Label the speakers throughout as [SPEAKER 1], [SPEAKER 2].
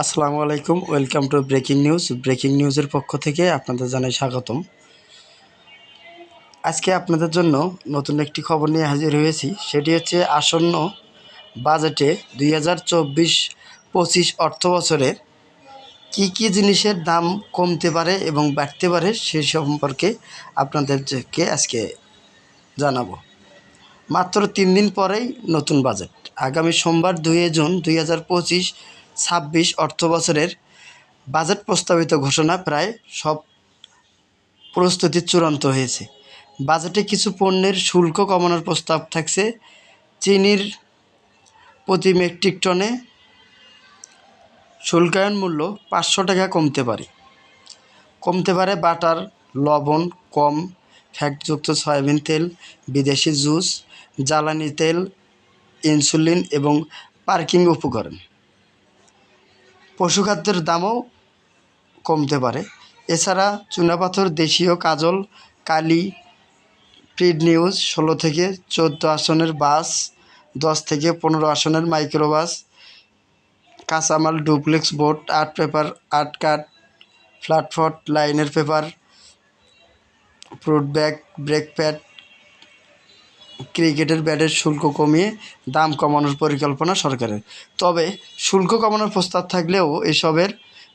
[SPEAKER 1] আসসালামু আলাইকুম, welcome to breaking news. Breaking নিউজের পক্ষ থেকে আপনাদের জানাই স্বাগতম। আজকে আপনাদের জন্য নতুন একটি খবর নিয়ে হাজির হয়েছি। সেটি হচ্ছে, আসন্ন বাজেটে দুই হাজার চব্বিশ পঁচিশ অর্থ বছরে কী কী জিনিসের দাম কমতে পারে এবং বাড়তে পারে, সে সম্পর্কে আপনাদেরকে আজকে জানাব। মাত্র তিন দিন পরেই নতুন বাজেট। আগামী সোমবার দুই জুন দুই হাজার পঁচিশ ছাব্বিশ অর্থ বছরের বাজেট প্রস্তাবিত ঘোষণা প্রায় সব প্রস্তুতি চূড়ান্ত হয়েছে। বাজেটে কিছু পণ্যের শুল্ক কমানোর প্রস্তাব থাকছে। চিনির প্রতি মেট্রিক টনে শুল্কায়ন মূল্য পাঁচশো টাকা কমতে পারে। কমতে পারে বাটার, লবণ, কম, ফ্যাটযুক্ত সয়াবিন তেল, বিদেশি জুস, জ্বালানি তেল, ইনসুলিন এবং পার্কিং উপকরণ। পশুখাদ্যের দামও কমতে পারে। এছাড়া চুনাপাথর, দেশীয় কাজল, কালি প্রিড নিউজ, ষোলো থেকে চোদ্দ আসনের বাস, দশ থেকে পনেরো আসনের মাইক্রোবাস, কাঁচামাল duplex board art paper, art card ফ্ল্যাটফট লাইনের paper, fruit bag, brake pad ক্রিকেটের ব্যাটের শুল্ক কমিয়ে দাম কমানোর পরিকল্পনা সরকারের। তবে শুল্ক কমানোর প্রস্তাব থাকলেও এসবের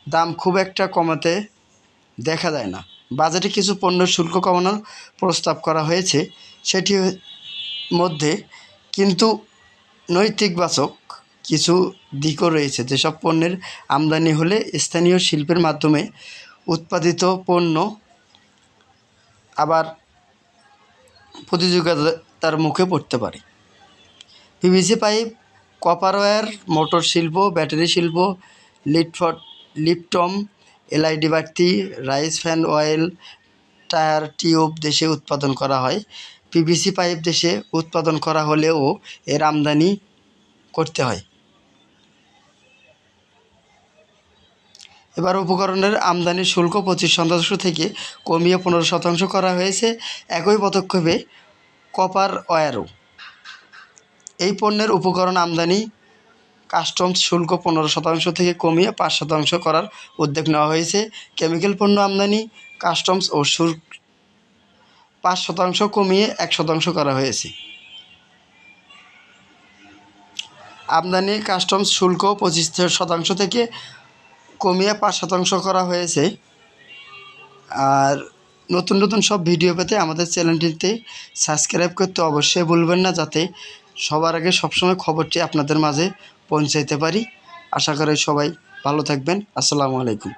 [SPEAKER 1] দাম খুব একটা কমাতে দেখা যায় না। বাজেটে কিছু পণ্যের শুল্ক কমানোর প্রস্তাব করা হয়েছে, সেটি মধ্যে কিন্তু নৈতিকবাচক কিছু দিকও রয়েছে। যেসব পণ্যের আমদানি হলে স্থানীয় শিল্পের মাধ্যমে উৎপাদিত পণ্য আবার প্রতিযোগিতার মুখে পড়তে পারে। PVC pipe copper wire motor শিল্প, ব্যাটারি শিল্প লিটফট লিপটম এলআইডি বাড়তি rice bran oil, tyre tube দেশে উৎপাদন করা হয়। পিভিসি পাইপ দেশে উৎপাদন করা হলেও এর আমদানি করতে হয়। এবার উপকরণের আমদানি শুল্ক পঁচিশ শতাংশ থেকে কমিয়ে পনেরো শতাংশ করা হয়েছে। একই পদক্ষেপে কপার ওয়্যারও এই পণ্যের উপকরণ আমদানি কাস্টমস শুল্ক পনেরো শতাংশ থেকে কমিয়ে পাঁচ শতাংশ করার উদ্যোগ নেওয়া হয়েছে। কেমিক্যাল পণ্য আমদানি, কাস্টমস ও শুল্ক পাঁচ শতাংশ কমিয়ে এক শতাংশ করা হয়েছে। আমদানি, কাস্টমস শুল্ক পঁচিশ শতাংশ থেকে কমিয়ে পাঁচ শতাংশ করা হয়েছে। আর নতুন নতুন সব ভিডিও পেতে আমাদের চ্যানেলটিতে সাবস্ক্রাইব করতে অবশ্যই ভুলবেন না, যাতে সবার আগে সবসময় খবরটি আপনাদের মাঝে পৌঁছাইতে পারি। আশা করি সবাই ভালো থাকবেন। আসসালামু আলাইকুম।